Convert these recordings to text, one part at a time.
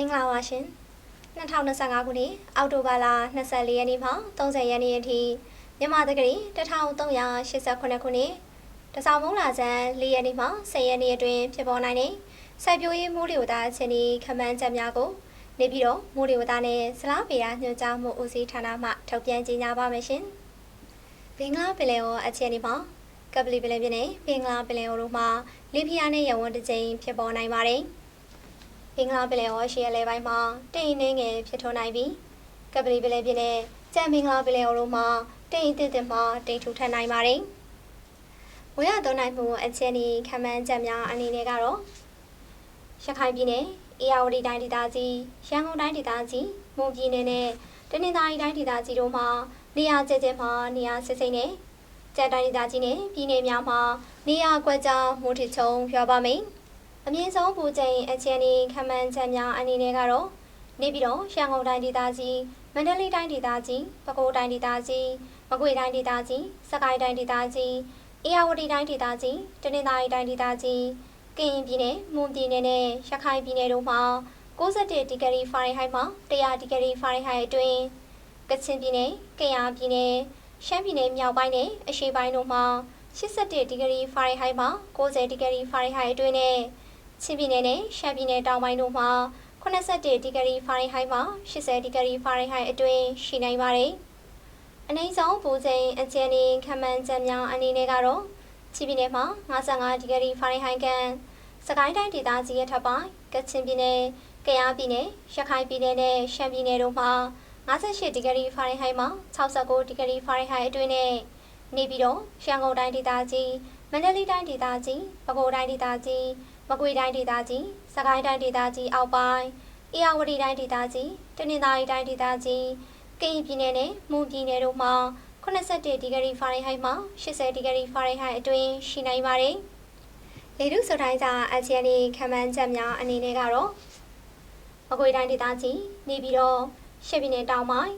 င်္ဂလာပါရှင်2025ခုနှစ်အောက်တိုဘာလ24ရက်နေ့မှ30ရက်နေ့အထိမြန်မာတက္ကရီ1388ခုနှစ်တစောင်းမုံလာဇန်4ရက်နေ့မှ10ရက်နေ့အတွင်းဖြစ်ပေါ်နိုင်တဲ့စိုက်ပျိုးရေးမိုးလေဝသအခြေအနေခန့်မှန်းချက်များကို နေပြီးတော့မိုးလေဝသနဲ့ဇလားပေရာညွှန်ကြားမှုဦးစီးဌာနမှထုတ်ပြန်ကြေညာပါမယ်ရှင်။ဘင်္ဂလားပင်လယ်ော်အခြေအနေမှာကပလီပင်လယ်ပြင်နဲ့ဘင်္ဂလားပင်လယ်ော်တို့မှာလေပြင်းအားနဲ့ရဝန်းတစ်ကြိမ်ဖြစ်ပေါ်နိုင်ပါတယ်။ဘ င်္ဂလားပင်လယ်ော်ရှေ့အလဲပိုင်းမှာတိမ်နှင်းငယ်ဖြစ်ထွန်းနိုင်ပြီးကပလီပင်လယ်ပြင်နဲ့ကြံဘင်္ဂလားပင်လယ်ော်တို့မှာတိမ်တစ်တစ်မှတိမ်ထူထပ်နိုင်ပါတယ်။ဝရသွန်းနိုင်မှုအခြေအနေခံမှန်းချက်များအနေနဲ့ကတော့ရခိုင်ပြည်နယ်အေရဝတီတိုင်းဒေသကြီးရန်ကုန်တိုင်းဒေသကြီးမွန်ပြည်နယ်နဲ့တနင်္သာရီတိုင်းဒေသကြီးတို့မှာနေရာကျကျမှာနေရာစစ်စိမ့်နဲ့ကြံတိုင်းဒေသကြီးနဲ့ပြည်နယ်များမှာနေရာကွက်ကြားမိုးထချုံရွာပါမယ်။ အမြင့်ဆုံးပူချိန်အခြေအနေခံမှန်းချက်များအနေနဲ့ကတော့နေပြည်တော်ရန်ကုန်တိုင်းဒေသကြီးမန္တလေးတိုင်းဒေသကြီးပဲခူးတိုင်းဒေသကြီးမကွေးတိုင်းဒေသကြီးစကိုင်းတိုင်းဒေသကြီးအေရဝတီတိုင်းဒေသကြီးတနင်္သာရီတိုင်းဒေသကြီးကရင်ပြည်နယ်မွန်ပြည်နယ်နဲ့ရခိုင်ပြည်နယ်တို့မှာ61ဒီဂရီဖာရင်ဟိုက်မှ100ဒီဂရီဖာရင်ဟိုက်အတွင်းကချင်ပြည်နယ်၊ကယားပြည်နယ်၊ရှမ်းပြည်နယ်မြောက်ပိုင်းနဲ့အရှေ့ပိုင်းတို့မှာ81ဒီဂရီဖာရင်ဟိုက်မှ90ဒီဂရီဖာရင်ဟိုက်အတွင်းနဲ့ ချင်းပြည်နယ်နဲ့ရှမ်းပြည်နယ်တောင်ပိုင်းတို့မှာ81ဒီဂရီဖာရင်ဟိုက်မှ80ဒီဂရီဖာရင်ဟိုက်အတွင်းရှိနိုင်ပါတယ်။အနည်းဆုံးပူချိန်အကျဉ်းင်းခံမှန်းချက်များအနေနဲ့ကတော့ချင်းပြည်နယ်မှာ55ဒီဂရီဖာရင်ဟိုက်ကစကိုင်းတိုင်းဒေသကြီးရဲ့ထပ်ပိုင်းကချင်ပြည်နယ်၊ကယားပြည်နယ်၊ရခိုင်ပြည်နယ်နဲ့ရှမ်းပြည်နယ်တို့မှာ58ဒီဂရီဖာရင်ဟိုက်မှ69ဒီဂရီဖာရင်ဟိုက်အတွင်းနဲ့နေပြည်တော်ရန်ကုန်တိုင်းဒေသကြီးမန္တလေးတိုင်းဒေသကြီးပဲခူးတိုင်းဒေသကြီး မကွေးတိုင်းဒေသကြီးစကိုင်းတိုင်းဒေသကြီးအောက်ပိုင်းအေရဝတီတိုင်းဒေသကြီးတနင်္သာရီတိုင်းဒေသကြီးကရင်ပြည်နယ်နဲ့မွန်ပြည်နယ်တို့မှာ81ဒီဂရီဖာရင်ဟိုက်မှ80ဒီဂရီဖာရင်ဟိုက်အတွင်းရှိနိုင်ပါတယ်။လေထုဆိုတိုင်းစာအခြေအနေခံမှန်းချက်များအနေနဲ့ကတော့မကွေးတိုင်းဒေသကြီးနေပြည်တော်ရှစ်ပြည်နယ်တောင်ပိုင်း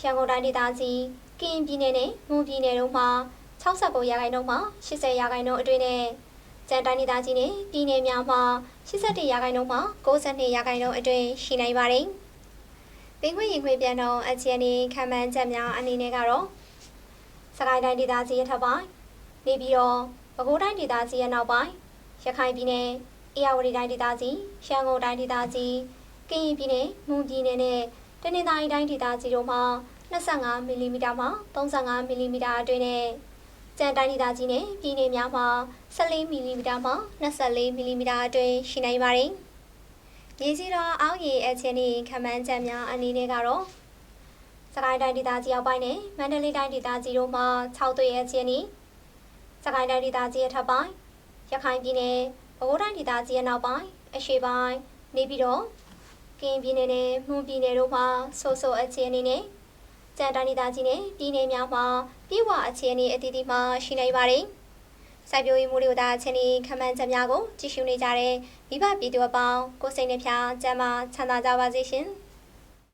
ရန်ကုန်တိုင်းဒေသကြီးကရင်ပြည်နယ်နဲ့မွန်ပြည်နယ်တို့မှာ69ရာခိုင်နှုန်းမှ80ရာခိုင်နှုန်းအတွင်းနဲ့ ကျန်တိုင်းဒေသကြီးနဲ့ပြည်နယ်များမှာ81ရာခိုင်နှုန်းမှ92ရာခိုင်နှုန်းအတွင်းရှိနိုင်ပါတယ်။ပင်ခွင့်ရင်ခွင့်ပြန်တော့အခြေအနေခံမှန်းချက်များအနေနဲ့ကတော့စကိုင်းတိုင်းဒေသကြီးရဲ့ထပ်ပိုင်းနေပြီးတော့ပဲခူးတိုင်းဒေသကြီးရဲ့နောက်ပိုင်းရခိုင်ပြည်နယ်အေရဝတီတိုင်းဒေသကြီးရန်ကုန်တိုင်းဒေသကြီးကရင်ပြည်နယ်မွန်ပြည်နယ်နဲ့တနင်္သာရီတိုင်းဒေသကြီးတို့မှာ25မီလီမီတာမှ35မီလီမီတာအတွင်းနဲ့ ကြံတိုင်းဒေသကြီးနဲ့ပြည်နယ်များမှာ14မီလီမီတာမှ24မီလီမီတာအတွင်းရှိနိုင်ပါတယ်။ရေကြီးတော့အောက်ရေအချင်းဤခမန်းချက်များအနေနဲ့ကတော့စကိုင်းတိုင်းဒေသကြီးအောက်ပိုင်းနဲ့မန္တလေးတိုင်းဒေသကြီးတို့မှာ6သွေးအချင်းဤစကိုင်းတိုင်းဒေသကြီးအထက်ပိုင်းရခိုင်ပြည်နယ်ပဲခူးတိုင်းဒေသကြီးအနောက်ပိုင်းအရှေ့ပိုင်းနေပြည်တော်ကရင်ပြည်နယ်နဲ့မွန်ပြည်နယ်တို့မှာဆိုးဆိုးအခြေအနေနဲ့ ကြံတိုင်းဒေသကြီးနဲ့ပြည်နယ်များမှာပြည်ဝအခြေအနေအသီးသီးမှာရှိနေပါတယ်။စိုက်ပျိုးရေးမှုတွေအခြေအနေခန့်မှန်းချက်များကိုကြည့်ရှုနေကြတဲ့မိဘပြည်သူအပေါင်းကိုစိတ်နှဖျားစမ်းမချမ်းသာကြပါစေရှင်။